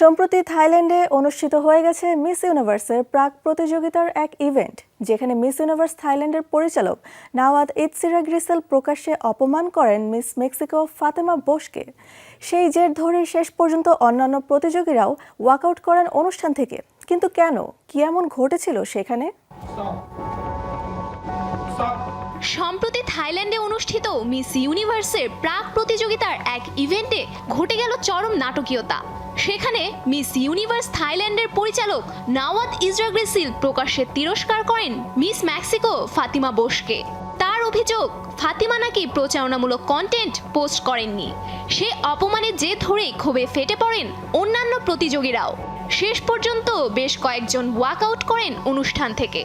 সম্প্রতি থাইল্যান্ডে অনুষ্ঠিত হয়ে গেছে মিস ইউনিভার্সের প্রাক প্রতিযোগিতার এক ইভেন্ট, যেখানে মিস ইউনিভার্স থাইল্যান্ডের পরিচালক নাওয়াদ ইতসিরা গ্রিসেল প্রকাশ্যে অপমান করেন মিস মেক্সিকো ফাতেমা বোসকে। সেই জের ধরেই শেষ পর্যন্ত অন্যান্য প্রতিযোগীরাও ওয়াকআউট করেন অনুষ্ঠান থেকে। কিন্তু কেন? কি এমন ঘটেছিল সেখানে? সম্প্রতি থাইল্যান্ডে অনুষ্ঠিত মিস ইউনিভার্সের প্রাক প্রতিযোগিতার এক ইভেন্টে ঘটে গেল চরম নাটকীয়তা। সেখানে মিস ইউনিভার্স থাইল্যান্ডের পরিচালক নাওয়াত ইজরাগ্রেসিল প্রকাশ্যে তিরস্কার করেন মিস মেক্সিকো ফাতিমা বোসকে। তার অভিযোগ, ফাতিমা নাকি প্রচারণামূলক কন্টেন্ট পোস্ট করেননি। সে অপমানে যে ধরে ক্ষোভে ফেটে পড়েন অন্যান্য প্রতিযোগীরাও। শেষ পর্যন্ত বেশ কয়েকজন ওয়াকআউট করেন অনুষ্ঠান থেকে।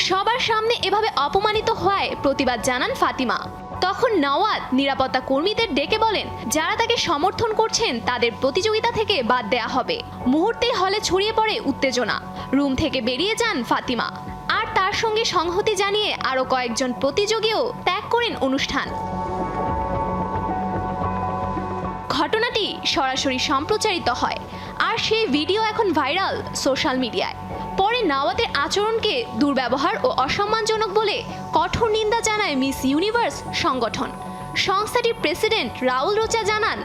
সবার সামনে এভাবে অপমানিত হওয়ায় প্রতিবাদ জানান ফাতিমা। তখন নওয়াজ নিরাপত্তা কর্মীদের ডেকে বলেন, যারা তাকে সমর্থন করছেন, তাদের প্রতিযোগিতা থেকে বাদ দেয়া হবে। মুহূর্তেই হলে ছড়িয়ে পড়ে উত্তেজনা। রুম থেকে বেরিয়ে যান ফাতিমা। আর তার সঙ্গে সংহতি জানিয়ে আরও কয়েকজন প্রতিযোগীও ত্যাগ করেন অনুষ্ঠান। ঘটনাটি সরাসরি সম্প্রচারিত হয় আর সেই ভিডিও এখন ভাইরাল সোশ্যাল মিডিয়ায়। পরে নাওয়াতের আচরণকে দুর্ব্যবহার ও অসম্মানজনক বলে কঠোর নিন্দা জানায় মিস ইউনিভার্স সংগঠন। সংস্থাটির প্রেসিডেন্ট রাউল রোচা জানান,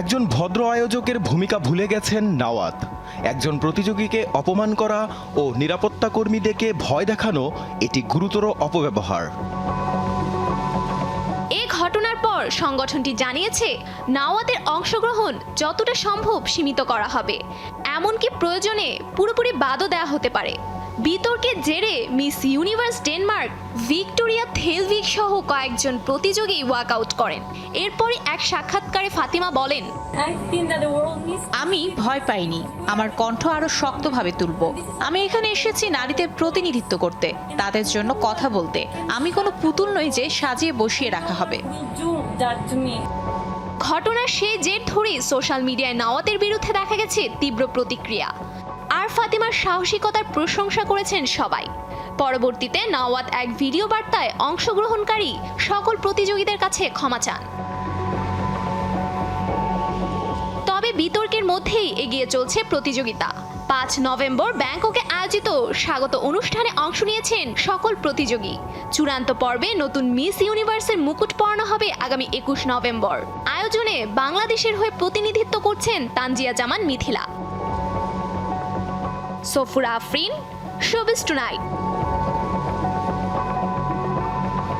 একজন ভদ্র আয়োজকের ভূমিকা ভুলে গেছেন নাওয়াত। একজন প্রতিযোগীকে অপমান করা ও নিরাপত্তা কর্মী ডেকে ভয় দেখানো এটি গুরুতর অপব্যবহার। এ পর সংগঠনটি জানিয়েছে নাওয়াতের অংশগ্রহণ যতটা সম্ভব সীমিত করা হবে। এমনকি প্রয়োজনে পুরোপুরি বাদও দেওয়া হতে পারে। বিতর্কের জেরে Miss Universe Denmark Victoria Theilvig সহ কয়েকজন প্রতিযোগী ওয়াকআউট করেন। এরপরই এক সাক্ষাৎকারে ফাতিমা বলেন আমি ভয় পাইনি। আমার কণ্ঠ আরও শক্তভাবে তুলব। আমি এখানে এসেছি নারীদের প্রতিনিধিত্ব করতে তাদের জন্য কথা বলতে। আমি কোনো পুতুল নই যে সাজিয়ে বসিয়ে রাখা হবে. ঘটনার সেই জের ধরেই সোশ্যাল মিডিয়ায় নওয়াতের বিরুদ্ধে দেখা গেছে তীব্র প্রতিক্রিয়া। আর ফাতিমার সাহসিকতার প্রশংসা করেছেন সবাই। পরবর্তীতে নওয়াত এক ভিডিও বার্তায় অংশগ্রহণকারী সকল প্রতিযোগীদের কাছে ক্ষমা চান। তবে বিতর্কের মধ্যেই এগিয়ে চলছে প্রতিযোগিতা। পাঁচ নভেম্বর ব্যাংককে আয়োজিত স্বাগত অনুষ্ঠানে অংশ নিয়েছেন সকল প্রতিযোগী। চূড়ান্ত পর্বে নতুন মিস ইউনিভার্সের মুকুট পরানো হবে আগামী একুশ নভেম্বর। আয়োজনে বাংলাদেশের হয়ে প্রতিনিধিত্ব করছেন তানজিয়া জামান Mithila. So for our friend, showbiz tonight.